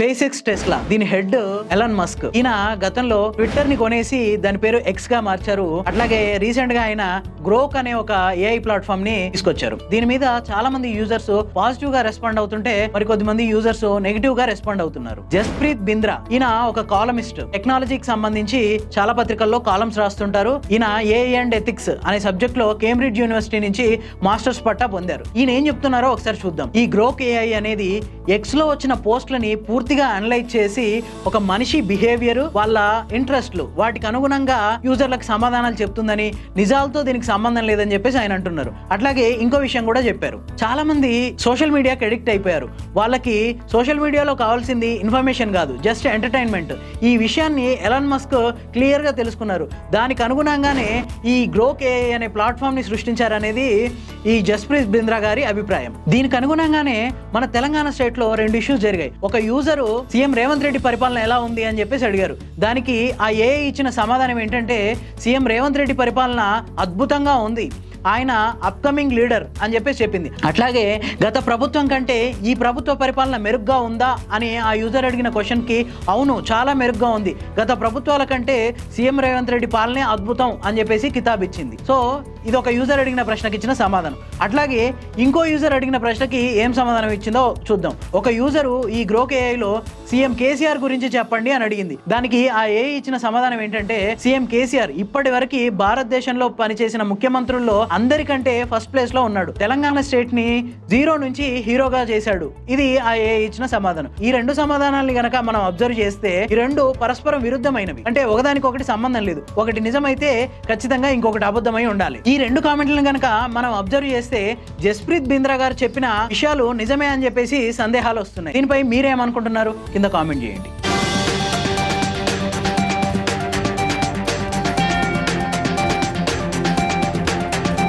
Space X Tesla దీని head Elon Musk. ఈయన గతంలో ట్విట్టర్ని కొనేసి దాని పేరు ఎక్స్గా మార్చారు. అట్లాగే రీసెంట్గా ఆయన గ్రోక్ అనే ఒక ఏఐ ప్లాట్ఫామ్ని తీసుకొచ్చారు. దీని మీద చాలా మంది యూజర్స్ పాజిటివ్గా రెస్పాండ్ అవుతుంటే మరి కొద్ది మంది యూజర్స్ నెగిటివ్గా రెస్పాండ్ అవుతున్నారు. జస్ప్రీత్ బింద్రా. ఈయన ఒక కాలమిస్ట్. టెక్నాలజీకి సంబంధించి చాలా పత్రికల్లో కాలమ్స్ రాస్తుంటారు. ఈయన ఏ అండ్ ఎథిక్స్ అనే సబ్జెక్ట్లో కేంబ్రిడ్జ్ యూనివర్సిటీ నుంచి మాస్టర్స్ పట్టా పొందారు. ఈయన ఏం చెప్తున్నారో ఒకసారి చూద్దాం. ఈ గ్రోక్ ఏఐ అనేది ఎక్స్లో వచ్చిన పోస్ట్లని పూర్తిగా అనలైజ్ చేసి ఒక మనిషి బిహేవియర్ వాళ్ళ ఇంట్రెస్ట్లు వాటికి అనుగుణంగా యూజర్లకు సమాధానాలు చెప్తుందని నిజాలతో దీనికి సంబంధం లేదని చెప్పేసి ఆయన అంటున్నారు. అట్లాగే ఇంకో విషయం కూడా చెప్పారు. చాలా మంది సోషల్ మీడియాకి అడిక్ట్ అయిపోయారు. వాళ్ళకి సోషల్ మీడియాలో కావాల్సింది ఇన్ఫర్మేషన్ కాదు జస్ట్ ఎంటర్టైన్మెంట్ ఈ విషయాన్ని ఎలాన్ మస్క్ క్లియర్గా తెలుసుకున్నారు. దానికి అనుగుణంగానే ఈ గ్రోక్ ఏఐ అనే ప్లాట్ఫామ్ని సృష్టించారనేది ఈ జస్ప్రీత్ బింద్రా గారి అభిప్రాయం. దీనికి అనుగుణంగానే మన తెలంగాణ స్టేట్లో రెండు ఇష్యూస్ జరిగాయి. ఒక యూజరు సీఎం రేవంత్ రెడ్డి పరిపాలన ఎలా ఉంది అని చెప్పేసి అడిగారు. దానికి ఆ ఏఐ ఇచ్చిన సమాధానం ఏంటంటే సీఎం రేవంత్ రెడ్డి పరిపాలన అద్భుతంగా ఉంది. ఆయన అప్కమింగ్ లీడర్ అని చెప్పేసి చెప్పింది. అట్లాగే గత ప్రభుత్వం కంటే ఈ ప్రభుత్వ పరిపాలన మెరుగ్గా ఉందా అని ఆ యూజర్ అడిగిన క్వశ్చన్కి అవును చాలా మెరుగ్గా ఉంది. గత ప్రభుత్వాల కంటే సీఎం రేవంత్ రెడ్డి పాలనే అద్భుతం అని చెప్పేసి కితాబ్ ఇచ్చింది. సో ఇది ఒక యూజర్ అడిగిన ప్రశ్నకి ఇచ్చిన సమాధానం. అట్లాగే ఇంకో యూజర్ అడిగిన ప్రశ్నకి ఏం సమాధానం ఇచ్చిందో చూద్దాం. ఒక యూజరు ఈ గ్రోక్ ఏఐలో సీఎం కేసీఆర్ గురించి చెప్పండి అని అడిగింది. దానికి ఆ ఏఐ ఇచ్చిన సమాధానం ఏంటంటే సీఎం కేసీఆర్ ఇప్పటి వరకు భారతదేశంలో పనిచేసిన ముఖ్యమంత్రుల్లో అందరికంటే ఫస్ట్ ప్లేస్లో ఉన్నాడు. తెలంగాణ స్టేట్ని జీరో నుంచి హీరోగా చేశాడు. ఇది ఆ ఏ ఇచ్చిన సమాధానం. ఈ రెండు సమాధానాలను గనక మనం అబ్జర్వ్ చేస్తే ఈ రెండు పరస్పరం విరుద్ధమైనవి. అంటే ఒకదానికి ఒకటి సంబంధం లేదు. ఒకటి నిజమైతే ఖచ్చితంగా ఇంకొకటి అబద్ధమై ఉండాలి. ఈ రెండు కామెంట్లను గనక మనం అబ్జర్వ్ చేస్తే జస్ప్రీత్ బింద్రా గారు చెప్పిన విషయాలు నిజమే అని చెప్పేసి సందేహాలు వస్తున్నాయి. దీనిపై మీరేమనుకుంటున్నారు? కింద కామెంట్ చేయండి.